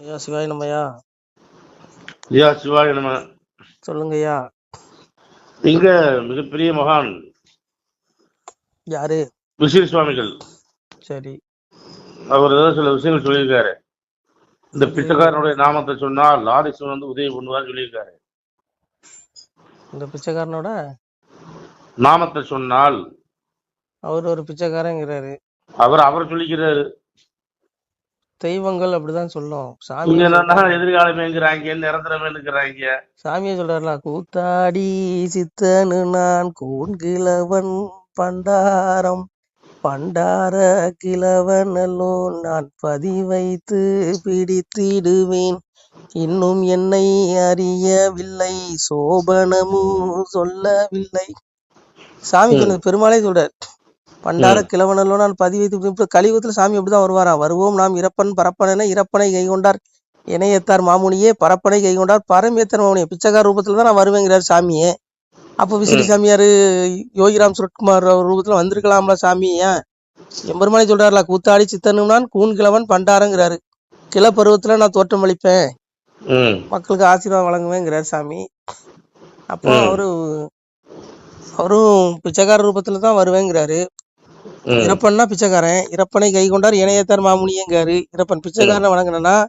ஐயா சிவாய நம்மையா ஐயா சிவாய நம சொல்லுங்க ஐயா இங்க மிகப்பெரிய மகான் யாரு? விசில் சுவாமிகள் சரி. அவர் ஏதோ சில விஷயங்கள் சொல்லியிருக்காரு. இந்த பிச்சைக்காரனுடைய நாமத்தை சொன்னால் லாரிசன் வந்து உதவி பண்ணுவார் சொல்லியிருக்காரு. இந்த பிச்சைக்காரனோட? நாமத்தை சொன்னால் அவர் ஒரு பிச்சைக்காரங்கிறாரு. அவர் அவர் சொல்லிக்கிறாரு. தெய்வங்கள் அப்படிதான் சொல்லும். சாமி எதிர்காலமேங்கிறாங்க நிரந்தரமேங்கிறாங்க சாமியை சொல்றாருல கூத்தாடி சித்தனு நான் கூண்கிழவன் பண்டாரம் பண்டார கிழவனல்லோ நான் பதி வைத்து பிடித்திடுவேன். இன்னும் என்னை அறியவில்லை சோபனமும் சொல்லவில்லை. சாமி பெருமாளே சொல்றார். பண்டார ம். கிழவனல்லோ நான் பதி வைத்து இப்ப கலியுகத்துல சாமி அப்படிதான் வருவாராம். வருவோம் நாம் இறப்பன் பரப்பன இறப்பனை கைகொண்டார் இணையத்தார் மாமுனியே பரப்பனை கைகொண்டார் பரமேத்தர் மாமுனியே. பிச்சைக்கார ரூபத்துல தான் நான் வருவேங்கிறார் சாமியே. அப்போ விசிறி சாமியாரு யோகிராம் சுரத்குமார் அவர் ரூபத்துல வந்திருக்கலாம்ல சாமி ஏன்? எம்பெருமானே சொல்றாருல கூத்தாடி சித்தனும் நான் கூன் கிழவன் பண்டாரங்கிறாரு. கிள பருவத்துல நான் தோற்றம் அளிப்பேன். மக்களுக்கு ஆசீர்வாதம் வழங்குவேங்கிறார் சாமி. அப்போ. அவரு அவரும் பிச்சைக்கார ரூபத்துல தான் வருவேங்கிறாரு. இறப்பன்னா பிச்சைக்காரன். இறப்பனை கை கொண்டார் இணையத்தார் மாமுனியங்காரு. இறப்பன் பிச்சைக்காரனை வணங்கினா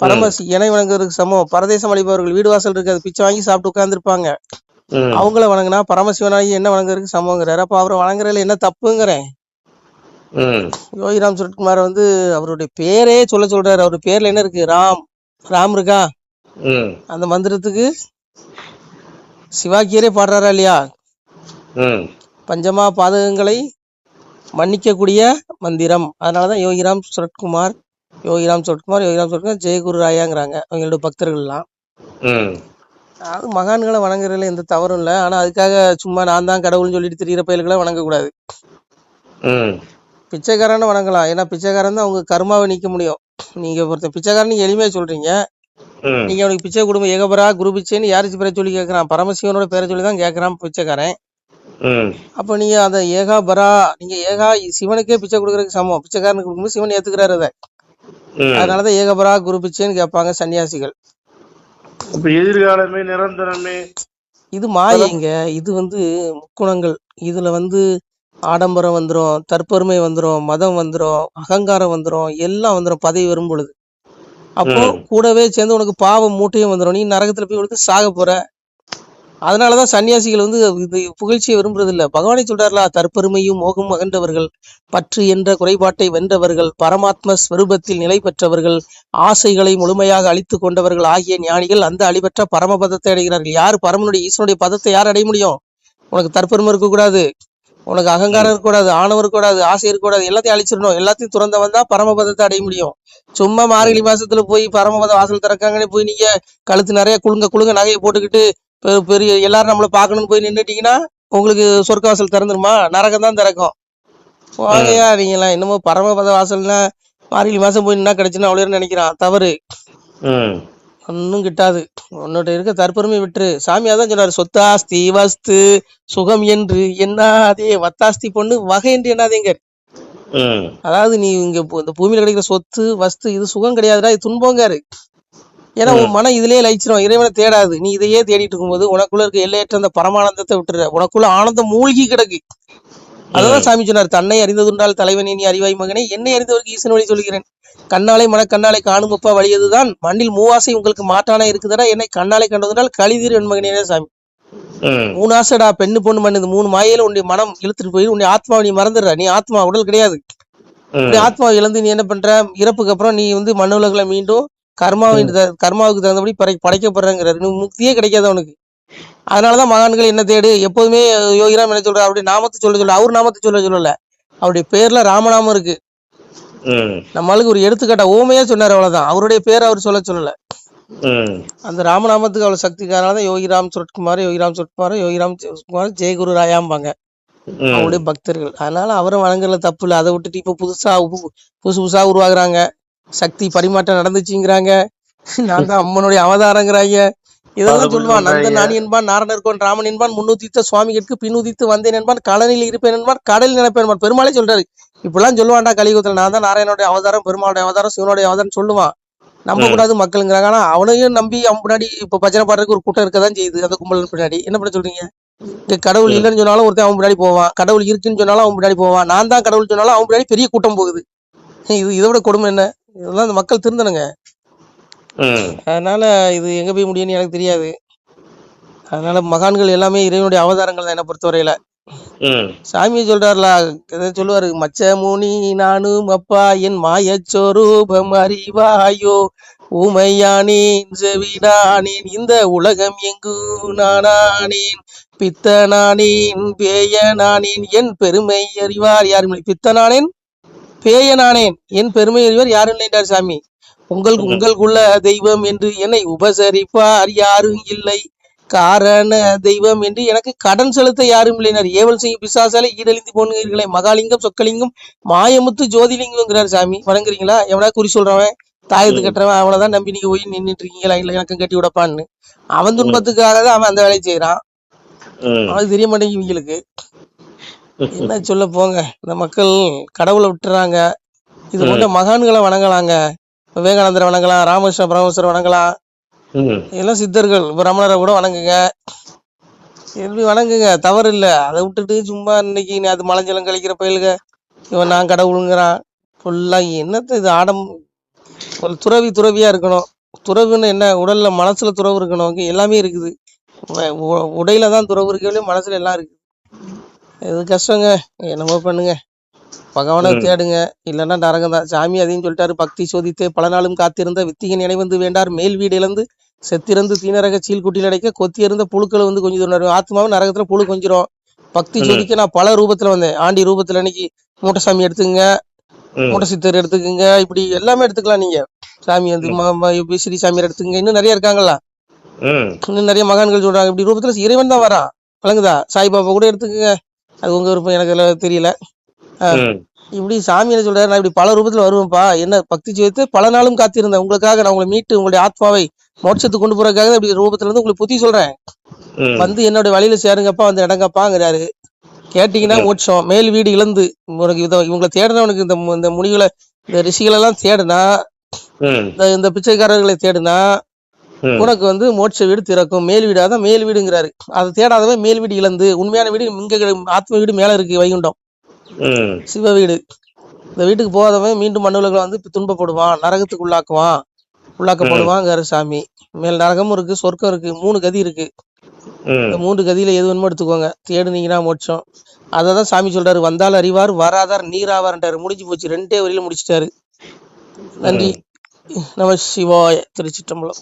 பரமசி இணை வணங்குறதுக்கு சமம். பரதேசம் அளிப்பவர்கள் வீடு வாசல் இருக்காது பிச்சை வாங்கி சாப்பிட்டு உட்கார்ந்துருப்பாங்க. ம். அவங்கள வணங்கினா பரமசிவனாகி என்ன வணங்குறதுக்கு சமங்கிறாரு அப்ப அவரை வணங்குறதுல என்ன தப்புங்கிறேன். யோகிராம் சுரத்குமார் வந்து அவருடைய பேரே சொல்ல சொல்றாரு. அவர் பேர்ல என்ன இருக்கு? ராம். ராம் இருக்கா? அந்த மந்திரத்துக்கு சிவாக்கியரே பாடுறாரா இல்லையா? பஞ்சமா பாதகங்களை மன்னிக்கக்கூடிய மந்திரம். அதனாலதான் யோகிராம் சுரத்குமார் யோகிராம் சுரத்குமார் யோகிராம் சுரத்குமார் ஜெயகுரு ராயாங்கிறாங்க. அவங்களோட பக்தர்கள் எல்லாம் ம். அது மகான்களை வணங்குறதுல எந்த தவறும் இல்லை. ஆனா அதுக்காக சும்மா நான் தான் கடவுள்னு சொல்லிட்டு திரியிற பயல்களை வணங்கக்கூடாது. பிச்சைக்காரனை வணங்கலாம். ஏன்னா பிச்சைக்காரன் தான் அவங்க கர்மாவை நீக்க முடியும். நீங்க ஒருத்தன் பிச்சைக்காரன் எளிமையா சொல்றீங்க. நீங்க அவனுக்கு பிச்சை குடும்பம் ஏகபரா குரு பிச்சைன்னு யாருக்கு பேரை சொல்லி கேட்கறான் பரமசிவனோட பேரை சொல்லி தான் கேட்கறான் பிச்சைக்காரன். அப்ப நீங்க அந்த ஏகா பரா நீங்க ஏகா சிவனுக்கே பிச்சை கொடுக்கறதுக்கு சமம். பிச்சைக்காரனுக்கு கொடுக்கும்போது சிவன் ஏத்துக்கிறாரு அதை. ம். அதனாலதான் ஏகபரா குரு பிச்சைன்னு கேட்பாங்க சன்னியாசிகள். இப்ப எதிர்காலமே நிரந்தரமே. இது மாயைங்க இது வந்து முக்குணங்கள். இதுல வந்து ஆடம்பரம் வந்துரும் தற்பெருமை வந்துரும் மதம் வந்துரும் அகங்காரம் வந்துரும் எல்லாம் வந்துரும் பதவி வரும் பொழுது அப்போ. கூடவே சேர்ந்து உனக்கு பாவம் மூட்டையும் வந்துரும். நீ நரகத்துல போய் விழுந்து சாக போற. அதனாலதான் சன்னியாசிகள் வந்து இது புகழ்ச்சியை விரும்புறதில்ல. பகவானை பகவானே தற்பெருமையும் மோகம் அகன்றவர்கள் பற்று என்ற குறைபாட்டை வென்றவர்கள் பரமாத்ம ஸ்வரூபத்தில் நிலை பெற்றவர்கள் ஆசைகளை முழுமையாக அழித்து கொண்டவர்கள் ஆகிய ஞானிகள் அந்த அழிவற்ற பரமபதத்தை அடைகிறார்கள். யார்? பரமனுடைய ஈஸ்வனுடைய பதத்தை யார் அடைய முடியும்? உனக்கு தற்பெருமை இருக்கக்கூடாது உனக்கு அகங்காரம் இருக்கக்கூடாது ஆணவம் இருக்கக்கூடாது ஆசை இருக்கக்கூடாது எல்லாத்தையும் அழிச்சிடணும். எல்லாத்தையும் துறந்தவன் தான் பரமபதத்தை அடைய முடியும். சும்மா மார்கழி மாசத்துல போய் பரமபத வாசல் திறக்காங்கன்னு போய் நீங்க கழுத்து நிறைய குலுங்க குலுங்க நகையை போட்டுக்கிட்டு பெரிய எல்லாரும் நம்மள பார்க்கணும்னு போய் நின்னுட்டீங்கன்னா உங்களுக்கு சொர்க்க வாசல் திறந்துருமா? நரகம் தான் திறக்கும். வாங்கயா நீங்களாம் என்னமோ பரமபத வாசல்னா மார்கழி மாசம் போய் நின்னா கிடைச்சுன்னா அவ்வளோ நினைக்கிறான். தவறு. ஒன்றும் கிட்டாது. உன்னோட இருக்க தற்பெருமை விட்டுரு. சாமி அதான் சொன்னாரு சொத்தாஸ்தி வஸ்து சுகம் என்று என்னாதே வத்தாஸ்தி பொண்ணு வகை என்று என்னாதேங்க அதாவது நீ இங்க இந்த பூமியில கிடைக்கிற சொத்து வஸ்து இது சுகம் கிடையாதுடா இது துன்பங்காரு. ஏன்னா உன் மனம் இதுலயே லயிச்சிரும். இறைவனை தேடாது. நீ இதையே தேடிட்டு இருக்கும்போது உனக்குள்ள இருக்க எல்லையற்ற அந்த பரமானந்தத்தை விட்டுற உனக்குள்ள ஆனந்தம் மூழ்கி கிடக்கு. அதான் சாமி சொன்னார் தன்னை அறிந்ததுண்டால் தலைவனே நீ அறிவாய் மகனே. என்னை அறிந்தவருக்கு ஈசன் வழி சொல்கிறேன் கண்ணாலை மனக்கண்ணாலை காணும் அப்பா வழியதுதான். மண்ணில் மூவாசை உங்களுக்கு மாட்டானா இருக்குதுடா? என்னை கண்ணாலை கண்டதுனால் கழிதீர் என் மகனே சாமி. ம். மூணு ஆசைடா பெண்ணு பொண்ணு மண்ணு இந்த மூணு மாயில உன்னுடைய மனம் இழுத்துட்டு போய் உன்னுடைய ஆத்மாவை நீ மறந்துடுற. நீ ஆத்மா உடல் கிடையாது. ஆத்மாவை இழந்து நீ என்ன பண்ற? இறப்புக்கு அப்புறம் நீ வந்து மண்ணுலகில மீண்டும் கர்மாவின் கர்மாவுக்கு தகுந்தபடி படை படைக்கப்படுறங்கிறாரு முக்தியே கிடைக்காது அவனுக்கு. அதனாலதான் மகான்கள் என்ன தேடு எப்போதுமே யோகிராம் என்ன சொல்றாரு? அவருடைய நாமத்தை சொல்ல சொல்ல அவர் நாமத்தை சொல்ல சொல்லல. அவருடைய பேர்ல ராமநாமம் இருக்கு. நம்மளுக்கு ஒரு எடுத்துக்காட்டா ஓமையா சொன்னார் அவ்வளவுதான். அவருடைய பேர் அவர் சொல்ல சொல்லல. அந்த ராமநாமத்துக்கு அவ்வளவு சக்திக்காரனால தான் யோகிராம் சுரத்குமார் யோகிராம் சுரத்குமார் யோகிராம் சுரத்குமார் ஜெயகுரு ராயாம்பாங்க. ம். அவங்களுடைய பக்தர்கள். அதனால அவரை வணங்குறதுல தப்பு இல்லை. அதை விட்டுட்டு இப்ப புதுசா புதுசு புதுசா உருவாகுறாங்க சக்தி பரிமாற்றம் நடந்துச்சுங்கிறாங்க. நான் தான் அம்மனுடைய அவதாரங்கிறாங்க. இதெல்லாம் சொல்லுவான். நந்தன் நாணி என்பான் நாரணர் கோன் ராமன் என்பான் முன்னுதித்த சுவாமிகளுக்கு பின்னுதித்து வந்தேன் என்பான் கடலில் இருப்பேன் என்பான் கடலில் நினைப்பேன் என்பான். பெருமாளே சொல்றாரு. இப்படிலாம் சொல்லுவான்டா கலியுகத்துல. நான் தான் நாராயணனுடைய அவதாரம் பெருமாளுடைய அவதாரம் சிவனுடைய அவதாரம் சொல்லுவான். நம்ப கூடாது மக்களுங்கிறாங்க. ஆனா அவனையும் நம்பி அவன் பின்னாடி இப்ப பஜனை பாடுறதுக்கு ஒரு கூட்டம் இருக்கதான் செய்யுது. அந்த கும்பல் பின்னாடி. என்ன பண்ண சொல்றீங்க? இங்க கடவுள் இல்லைன்னு சொன்னாலும் ஒருத்தன் அவன் முன்னாடி போவான். கடவுள் இருக்குன்னு சொன்னாலும் அவன் முன்னாடி போவான். நான் தான் கடவுள் சொன்னாலும் அவன் முன்னாடி பெரிய கூட்டம் போகுது. இது இதை விட கொடுமை என்ன? இதெல்லாம் இந்த மக்கள் திருந்தணுங்க. ம். அதனால இது எங்க போய் முடியும்னு எனக்கு தெரியாது. அதனால மகான்கள் எல்லாமே இறைவனுடைய அவதாரங்கள் தான் என்னை பொறுத்தவரையில. சாமி சொல்றாருல சொல்லுவாரு மச்ச முனி நானும் அப்பா என் மாயச்சொரூபம் அறிவாயோ ஊமையானேன் செவிடானேன் இந்த உலகம் எங்கு நானானேன்? பித்தனானேன் பேயனானேன் என் பெருமை அறிவார் யாரும் இல்லை பித்தனானேன் பேயனானேன். என் பெருமை அறிவார் யாரும் இல்லை என்றார் சாமி. உங்கள் உங்களுக்குள்ள தெய்வம் என்று என்னை உபசரிப்பார் யாரும் இல்லை. காரண தெய்வம் என்று எனக்கு கடன் செலுத்த யாரும் இல்லைனார் ஏவல் செய்யும் பிசாசாலே ஈடழிந்து போனுகிறீர்களே மகாலிங்கம் சொக்கலிங்கம் மாயமுத்து ஜோதிலிங்கம்ங்கிறார் சாமி. வணங்குறீங்களா? எவனா குறி சொல்றவன் தாயத்து கட்டுறவன் அவனை நம்பி நீங்க போய் நின்றுட்டு இருக்கீங்களா இல்லை எனக்கும் கட்டி விடப்பான்னு. அவன் துன்பத்துக்காக தான் அவன் அந்த வேலையை செய்யறான் அது தெரிய மாட்டேங்குது இவங்களுக்கு. என்ன சொல்ல போங்க? இந்த மக்கள் கடவுளை விட்டுறாங்க. இது போன்ற மகான்களை வணங்கலாங்க. விவேகானந்தரை வணங்கலாம் ராமகிருஷ்ண பரமேஸ்வரர் வணங்கலாம். எல்லாம் சித்தர்கள் இப்போ ரமணரை கூட வணங்குங்க. எப்படி வணங்குங்க? தவறு இல்லை. அதை விட்டுட்டு சும்மா இன்னைக்கு நீ அது மலைஞ்சலம் கழிக்கிற பயலுக இவன் நான் கடவுளுங்கிறான். ஃபுல்லாக என்னத்த இது ஆடம்? ஒரு துறவி துறவியா இருக்கணும். துறவுன்னு என்ன? உடல்ல மனசுல துறவு இருக்கணும். எல்லாமே இருக்குது. உடையில தான் துறவு இருக்கவே மனசுல எல்லாம் இருக்கு. இது கஷ்டங்க. என்னமோ பண்ணுங்க. பகவானை தேடுங்க. இல்லைன்னா நரகம் தான். சாமி அதையும் சொல்லிட்டாரு. பக்தி சோதித்தே பல நாளும் காத்திருந்த வித்திகன் இணைவந்து வேண்டார். மேல் வீடு இழந்து செத்திறந்து தீனரக சீல்குட்டியில் அடைக்க கொத்தியிருந்த புழுக்களை வந்து கொஞ்சம் தூரம் ஆத்மாவும் நரகத்துல புழு கொஞ்சிரும். பக்தி சோதிக்க நான் பல ரூபத்துல வந்தேன். ஆண்டி ரூபத்துல இன்னைக்கு மூட்டை சாமி எடுத்துங்க ம். மூட்டை சித்தர் எடுத்துக்கங்க. இப்படி எல்லாமே எடுத்துக்கலாம் நீங்க. சாமி வந்து ஸ்ரீ சாமியார் எடுத்துங்க இன்னும் நிறைய இருக்காங்களா? இன்னும் நிறைய மகான்கள் சொல்றாங்க. இப்படி ரூபத்துல இறைவன் தான் வரான். விளங்குதா? சாய்பாபா கூட எடுத்துக்கங்க. அது உங்க விருப்பம் எனக்கு எல்லாம் தெரியல. இப்படி சாமி என்ன சொல்றாரு நான் இப்படி பல ரூபத்துல வருவேன்ப்பா. என்ன பக்தி செய்து பல நாளும் காத்திருந்தேன். உங்களுக்காக நான் உங்களை மீட்டு உங்களுடைய ஆத்மாவை மோட்சத்துக்கு கொண்டு போறதுக்காக இப்படி ரூபத்துல இருந்து உங்களுக்கு புத்தி சொல்றேன். வந்து என்னோட வழியில சேருங்கப்பா வந்து இடங்கப்பாங்கிறாரு கேட்டீங்கன்னா மோட்சம். மேல் வீடு இழந்து உனக்கு இத இவங்களை தேடினவனுக்கு இந்த இந்த முனிகளை இந்த ரிஷிகளை எல்லாம் தேடுனா இந்த இந்த பிச்சைக்காரர்களை தேடுனா உனக்கு வந்து மோட்ச வீடு திறக்கும். மேல் வீடாதான் மேல் வீடுங்கிறாரு. அதை தேடாதவன் மேல் வீடு இழந்து உண்மையான வீடு இங்க ஆத்ம வீடு மேல இருக்கு வைகுண்டம். சிவ வீடு. இந்த வீட்டுக்கு போகாதவன் மீண்டும் மண்ணுலகில் வந்து துன்பப்படுவான் நரகத்துக்கு உள்ளாக்குவான் உள்ளாக்கப்படுவாங்கிறாரு சாமி. மேல் நரகமும் இருக்கு சொர்க்கம் இருக்கு மூணு கதி இருக்கு. இந்த மூன்று கதியில எது வேணுமோ எடுத்துக்கோங்க. தேடுனீங்கன்னா மோட்சம். அதை தான் சாமி சொல்றாரு வந்தால் அறிவார் வராதார் நீராவார்ன்றாரு. முடிஞ்சு போச்சு ரெண்டே வரியில முடிச்சிட்டாரு. நன்றி. நம சிவாய திருச்சிற்றம்பலம்.